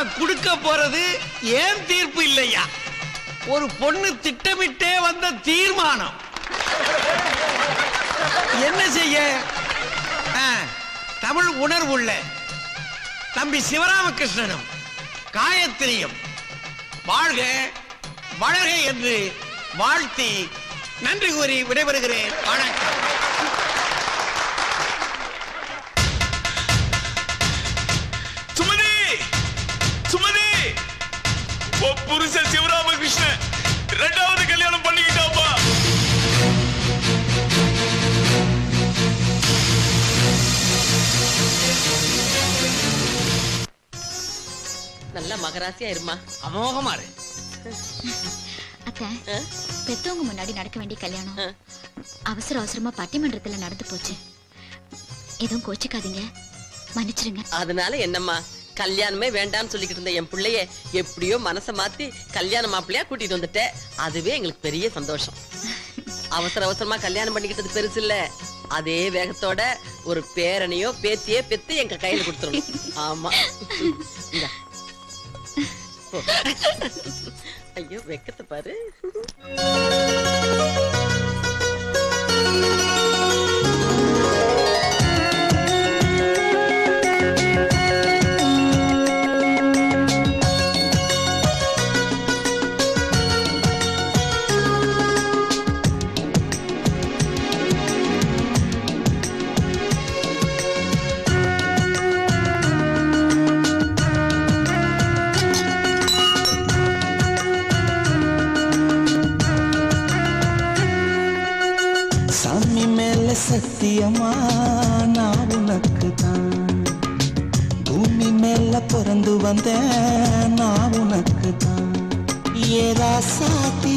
நான் கொடுக்க போறது ஏன் தீர்ப்பு இல்லையா? ஒரு பொண்ணு திட்டமிட்டே வந்த தீர்மானம். என்ன செய்ய? ஆ, தமிழ் உணர்வுள்ள தம்பி சிவராமகிருஷ்ணனும் காயத்ரியும் வாழ்க வளர்க என்று வாழ்த்தி நன்றி கூறி விடைபெறுகிறேன். வணக்கம். புருஷன் சிவராமகிருஷ்ணன் ரெண்டாவது கல்யாணம் பண்ணிக்கிட்டாப்பா. நல்ல மகராசியா இருமா. அமோகமா இரு. அத்தை? பெத்தவங்க முன்னாடி நடக்க வேண்டிய கல்யாணம். அவசர அவசரமா பட்டிமன்றத்துல நடந்து போச்சு. எதுவும் கோச்சிக்காதீங்க. மன்னிச்சிருங்க. அதனால என்னம்மா? கல்யாணமே வேண்டாம்னு சொல்லிக்கிட்டு இருந்த என் பிள்ளைய எப்படியோ மனசை மாத்தி கல்யாண மாப்பிள்ளையா கூட்டிட்டு வந்துட்டேன். அதுவே எங்களுக்கு பெரிய சந்தோஷம். அவசர அவசரமா கல்யாணம் பண்ணிக்கிட்டது பெருசு இல்ல. அதே வேகத்தோட ஒரு பேரனையோ பேத்தியோ பெத்து எங்க கையில கொடுத்துரும் ஆமா. இந்த. ஐயோ வெக்கத்தை பாரு. மேல பிறந்து வந்த நான் உனக்கு தான் ஏதா சாத்தி.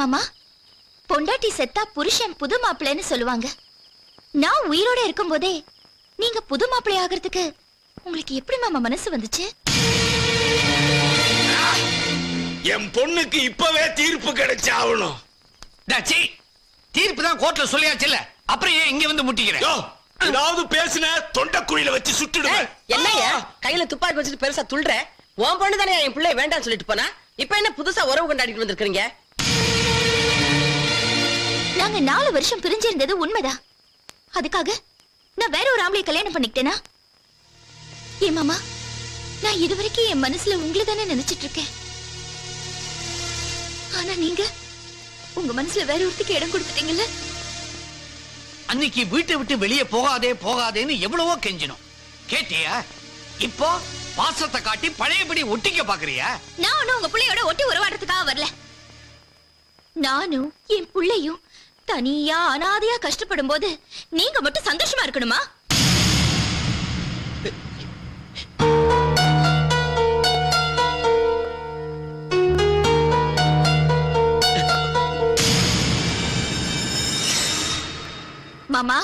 மாமா? பொண்டாட்டி செத்தா புருஷன் புது மாப்பிள்ளைன்னு சொல்லுவாங்க. நான் உயிரோட இருக்கும்போதே நீங்க புது மாப்பிள்ளை ஆகிறதுக்கு உங்களுக்கு எப்படி மாமா மனசு வந்துச்சு? என் பொண்ணுக்கு இப்பவே தீர்ப்பு கிடைச்சாகணும். டச்சி தீர்ப்பு தான் கோர்ட்ல சொல்லியாச்சுல்ல. அப்புறம் ஏன் இங்க வந்து முட்டிக்கிற? யோ, ஏதாவது பேசுன தொண்டைக்குழியில வச்சு சுட்டுடுவேன் என்னய்யா? கையில துப்பாக்கி வச்சுட்டு பெருசா துள்ற உன் பொண்ணு தானே என் பிள்ளை வேண்டாம்னு சொல்லிட்டு போனா? இப்ப என்ன புதுசா உறவு கொண்டாடிட்டு வந்திருக்கீங்க நாங்க நாலு வருஷம் பிரிஞ்சிருந்தது உண்மைதான். அதுக்காக நான் வேற ஒரு ஆம்பளை கல்யாணம் பண்ணிக்கிட்டேனா? ஏ மாமா நான் இதுவரைக்கும் என் மனசுல உங்களை தானே நினைச்சிட்டு இருக்கேன் ஆனா நீங்க உங்க மனசுல வேற ஒருத்திக்கு இடம் கொடுத்துட்டீங்கல்ல? அன்னைக்கு வீட்டை விட்டு வெளியே போகாதே போகாதேன்னு எவ்வளவோ கெஞ்சினோம். கேட்டியா? இப்போ பாசத்தை காட்டி பழையபடி ஒட்டிக்க பாக்குறியா? நான் ஒண்ணும் உங்க பிள்ளையோட ஒட்டி உறவாடுறதுக்காக வரல. நானும் என் பிள்ளையும் தனியா அனாதையா கஷ்டப்படும் போது நீங்க மட்டும் சந்தோஷமா இருக்கணுமா? மாமா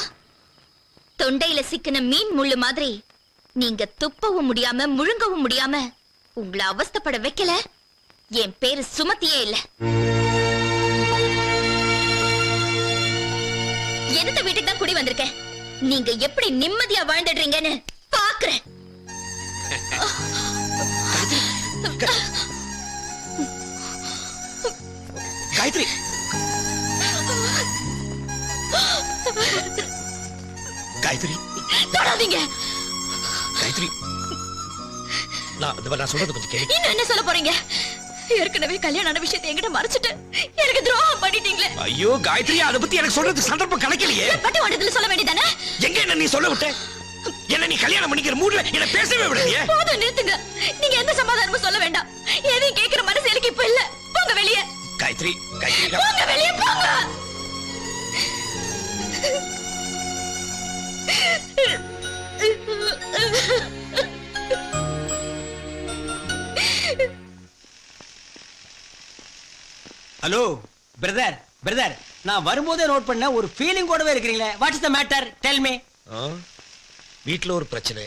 தொண்டையில சிக்கின மீன் முள்ளு மாதிரி நீங்க துப்பவும் முடியாம முழுங்கவும் முடியாம உங்களை அவஸ்தப்பட வைக்கல. என் பேரு சுமத்தியே இல்ல. எந்த வீட்டுக்கு தான் குடி வந்திருக்கேன். நீங்க எப்படி நிம்மதியா வாழ்ந்துடுறீங்கன்னு பாக்குறேன். காயத்ரி. காயத்ரி. தொடாதீங்க. காயத்ரி. நான் சொல்றது கொஞ்சம் கேளு. இன்னும் என்ன சொல்ல போறீங்க? ஏற்கனவே கல்யாணம் விஷயத்தை என்கிட்ட மறைச்சிட்டு எனக்கு ஐயோ காயத்ரி அதை பத்தி எனக்கு சொல்றதுக்கு சந்தர்ப்பம் கிடைக்கலையே. பட்டு வண்டத்துல சொல்ல வேண்டியதானே? எங்க என்ன நீ சொல்ல விட்ட? என்ன நீ கல்யாணம் பண்ணிக்கிற மூட்ல என்ன பேசவே விடலையே? போதும் நிறுத்துங்க. நீங்க எந்த சமாதானமும் சொல்ல வேண்டாம். எதையும் கேக்குற மனசு எனக்கு இப்ப இல்ல. போங்க வெளியே. காயத்ரி காயத்ரி போங்க வெளியே போங்க. ஹலோ பிரதர் பிரதர் நான் வரும்போதே நோட் பண்ண ஒரு ஃபீலிங் கூடவே இருக்கிறீங்களே. What is the matter tell me வீட்டில் ஒரு பிரச்சனை.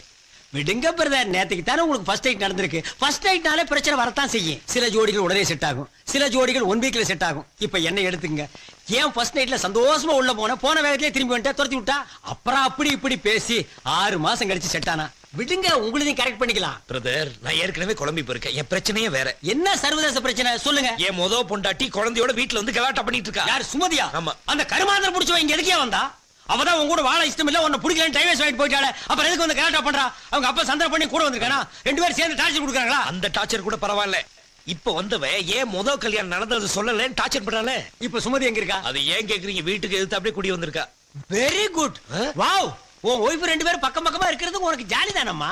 விடுங்க பிரதர் நேத்துக்கு தானே உங்களுக்கு ஃபர்ஸ்ட் நைட் நடந்திருக்கு. ஃபர்ஸ்ட் நைட்னாலே பிரச்சனை வரத்தான் செய்யும். சில ஜோடிகள் உடனே செட் ஆகும். சில ஜோடிகள் ஒன் வீக்ல செட் ஆகும். இப்போ என்ன எடுத்துங்க. ஏன் ஃபர்ஸ்ட் நைட்ல சந்தோஷமா உள்ள போன போன வேகத்திலே திரும்பி வந்துட்டா துரத்தி விட்டா? அப்புறம் அப்படி இப்படி பேசி ஆறு மாசம் கழிச்சு செட் ஆனா. விடுங்க உங்களையும் கரெக்ட் பண்ணிக்கலாம். பிரதர் நான் ஏற்கனவே குழம்பி போயிருக்கேன். என் பிரச்சனையே வேற. என்ன சர்வதேச பிரச்சனை? சொல்லுங்க. என் முத பொண்டாட்டி குழந்தையோட வீட்ல வந்து கலாட்டா பண்ணிட்டு இருக்கா. யார் சுமதியா? ஆமா. அந்த கருமாந்திரம் புடிச்சவன் இங்க எதுக்கே வந்தா அவதான் உங்க கூட வாழ இஷ்டம் இல்ல உன்னை பிடிக்கலன்னு டைவர்ஸ் வாங்கிட்டு போயிட்டாளே. அப்புறம் எதுக்கு வந்து கலாட்டா பண்றா? அவங்க அப்பா சந்தர்ப்பம் பண்ணி கூட வந்திருக்கானா? ரெண்டு பேரும் சேர்ந்து டார்ச்சர் கொடுக்குறாங்களா? அந்த டார்ச்சர் கூட பரவாயில்ல. இப்ப வந்தவ ஏன் முத கல்யாணம் நடந்தது சொல்லலன்னு டார்ச்சர் பண்றாள? இப்ப சுமதி எங்க இருக்கா? அது ஏன் கேக்குறீங்க? வீட்டுக்கு எதிர்த்து அப்படியே குடி வந்திருக்கா. Very good? வாவ் உன் ஒய்ஃப் ரெண்டு பேரும் பக்கம் பக்கமா இருக்கிறது உனக்கு ஜாலி தானம்மா.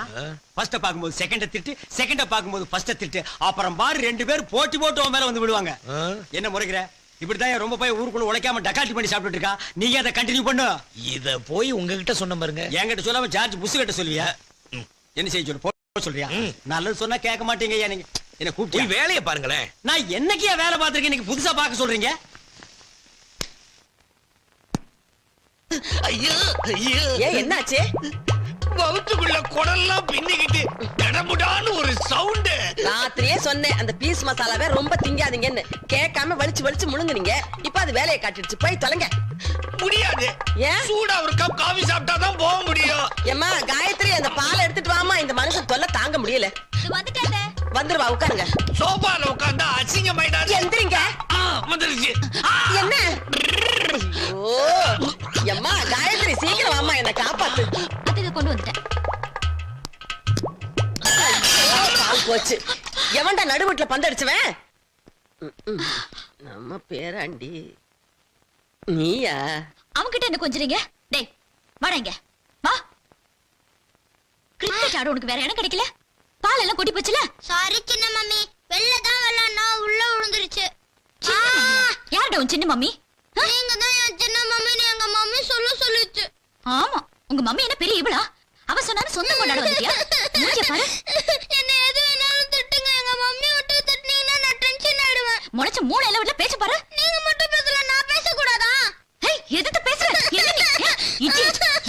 ஃபர்ஸ்ட பாக்கும்போது செகண்ட திட்டு செகண்ட பாக்கும்போது ஃபர்ஸ்ட திட்டு. அப்புறம் பாரு ரெண்டு பேரும் போட்டி போட்டு உன் மேல வந்து விடுவாங்க? என்ன முறைக்கிற? இப்படிதான் ரொம்ப போய் ஊருக்குள்ள உழைக்காம டக்காட்டி பண்ணி சாப்பிட்டுட்டு இருக்கா. நீங்க அதை கண்டினியூ பண்ணு. இத போய் உங்ககிட்ட சொன்ன பாருங்க. என்கிட்ட சொல்லாம ஜார்ஜ் புஷ் கிட்ட சொல்லுவியா? என்ன செய்ய சொல்லு போ சொல்றியா. நல்லது சொன்னா கேட்க மாட்டீங்க ஐயா நீங்க. என்ன கூப்பிட்டு வேலையை பாருங்களேன். நான் என்னைக்கே வேலை பார்த்திருக்கேன்? இன்னைக்கு புதுசா பார்க்க சொல்றீங்க? ஐயோ ஐயோ. ஏன் என்னாச்சு? வவுத்துக்குள்ள குடல்லாம் பின்னிக்கிட்டு கடமுடான்னு ஒரு சவுண்டு ராத்திரியே சொன்னேன் அந்த பீஸ் மசாலாவே ரொம்ப திங்காதீங்கன்னு. கேட்காம வலிச்சு வலிச்சு முழுங்குனீங்க. இப்ப அது வேலையை காட்டிடுச்சு. போய் தொலைங்க. முடியாது. ஏன்? சூடா ஒரு கப் காபி சாப்பிட்டா தான் போக முடியும். ஏம்மா காயத்ரி அந்த பாலை எடுத்துட்டு வாமா இந்த மனுஷன் தொல்லை தாங்க முடியல. வந்துருவா உட்காருங்க. சோபால உட்கார்ந்தா அசிங்கமாயிடாது. எந்திரிங்க. ஆ, வந்துருச்சு. ஆ, என்ன? ஓ எம்மா காயத்ரி சீக்கிரம் வாமா என்ன காப்பாத்து. கொண்டு வந்துட்டேன். ஐயோ, கால் போச்சு. எவன்டா நடுவீட்டுல பந்தடிச்சுவன் ம், ம். நம்ம பேராண்டி. நீயா? அவன்கிட்ட என்ன கொஞ்சறீங்க? டேய் வாடா இங்க. வா. கிரிக்கெட் ஆட உனக்கு வேற இடம் கிடைக்கல. பால் எல்லாம் கொட்டி போச்சுல. சாரி சின்ன மம்மி. வெளில தான் விளையாடினா உள்ள விழுந்துருச்சு. யார்டா உன் சின்ன மம்மி? நீங்க தான் என் சின்ன மம்மின்னு எங்க மம்மி சொல்ல சொல்லுச்சு. ஆமா. உங்க மம்மி என்ன பெரிய இவளா? அவ சொன்னாலும் சொந்தம் கொண்டாட வந்துட்டியா? மூஞ்சிய பாரு. என்ன எது வேணாலும் திட்டுங்க. எங்க மம்மி விட்டு திட்டுனீங்கன்னா நான் டென்ஷன் ஆயிடுவேன். முளைச்ச மூணு இலை விட பேச்சு பாரு. நீங்க மட்டும் பேசல நான் பேசக்கூடாதா? ஏய் எதுக்கு பேசுற? என்ன நீ ஏன்.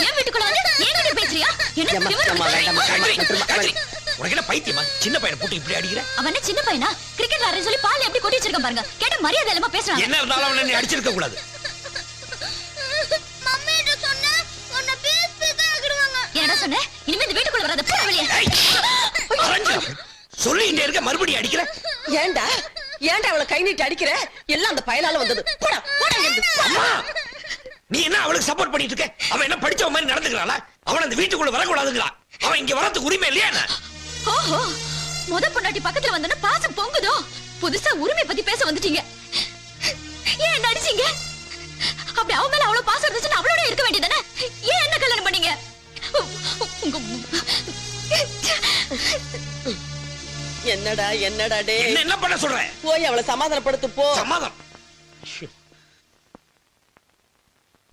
ஏன் வீட்டுக்குள்ள வந்து என்கிட்ட பேசுறியா? என்ன உனக்கு? என்ன பைத்தியமா? சின்ன பையனை போட்டு இப்படி அடிக்கிற? அவன் என்ன சின்ன பையனா? கிரிக்கெட் விளையாடுறேன்னு சொல்லி பால் எப்படி கொட்டி வச்சிருக்கான் பாருங்க. கேட்ட மரியாதை இல்லாம பேசுறான். என்ன இருந்தாலும் அவனை அடிச்சிருக்க கூடாது. வராத சொல்லிக்கிட்டே இருக்க மறுபடியும் அடிக்கிற? ஏன்டா ஏன்டா அவளை கை நீட்டி அடிக்கிற? எல்லாம் அந்த பயனால வந்தது. போடா போடா. அம்மா! நீ என்ன அவளுக்கு சப்போர்ட் பண்ணிட்டு இருக்க? அவன் என்ன படிச்சவ மாதிரி நடந்துக்கிறாளா? அவன் அந்த வீட்டுக்குள்ள வரக்கூடாதுங்களா? அவன் இங்க வரதுக்கு உரிமை இல்லையா என்ன? ஓஹோ! முத பொண்டாட்டி பக்கத்துல வந்தோன்னா பாசம் பொங்குதோ? புதுசா உரிமை பத்தி பேச வந்துட்டீங்க. ஏன் என்ன அடிச்சீங்க? அப்படி அவ மேல அவ்வளவு பாசம் இருந்துச்சுன்னா அவளோட இருக்க வேண்டியதானே ஏன் என்ன கல்யாணம் பண்ணீங்க? என்னடா என்னடா டே என்ன என்ன பண்ண சொல்ற? போய் அவளை சமாதானப்படுத்து போ. சமாதம்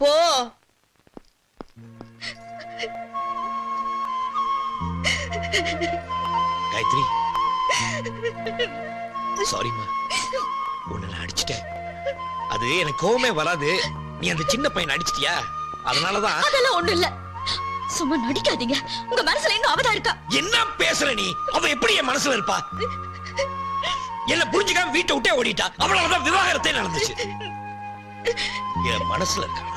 போ. காயத்ரி. சாரிம்மா உன்னை நான் அடிச்சிட்டேன். அது எனக்கு கோவமே வராது. நீ அந்த சின்ன பையனை அடிச்சிட்டியா? அதனாலதான் அதெல்லாம் ஒண்ணும் இல்ல. சும்மா நடிக்காதீங்க. உங்க மனசுல இன்னும் அவதான் இருக்கா? என்ன பேசுற நீ? அவ எப்படி என் மனசுல இருப்பா? என்ன புரிஞ்சுக்காம வீட்டை விட்டே ஓடிட்டா. அவ்வளவுதான் விவாகரத்தே நடந்துச்சு. என் மனசுல இருக்கா?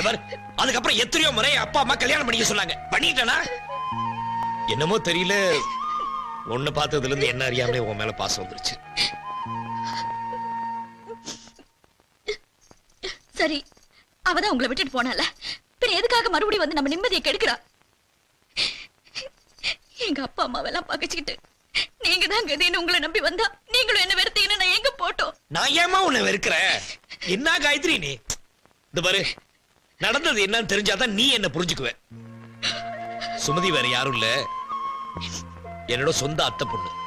இவர் அதுக்கப்புறம் எத்தனையோ முறை அப்பா அம்மா கல்யாணம் பண்ணிக்க சொன்னாங்க. பண்ணிட்டனா? என்னமோ தெரியல. ஒண்ணு பார்த்ததுல இருந்து என்ன அறியாமலே உன் மேல பாசம் வந்துருச்சு. சரி அவதான் உங்களை விட்டுட்டு போனால. பின்ன எதுக்காக மறுபடியும் வந்து நம்ம நிம்மதியை கெடுக்கிறா? எங்க அப்பா அம்மாவெல்லாம் பகைச்சுக்கிட்டு நீங்க தான் கதின்னு உங்களை நம்பி வந்தா நீங்களும் என்ன வெறுத்தீங்கன்னு நான் எங்க போட்டோம்? நான் ஏமா உன்னை வெறுக்கிறேன் என்ன காயத்ரி நீ? இந்த பாரு நடந்தது என்னன்னு தெரிஞ்சாதான் நீ என்ன புரிஞ்சுக்குவ. சுமதி வேற யாரும் இல்ல. என்னோட சொந்த அத்தை பொண்ணு.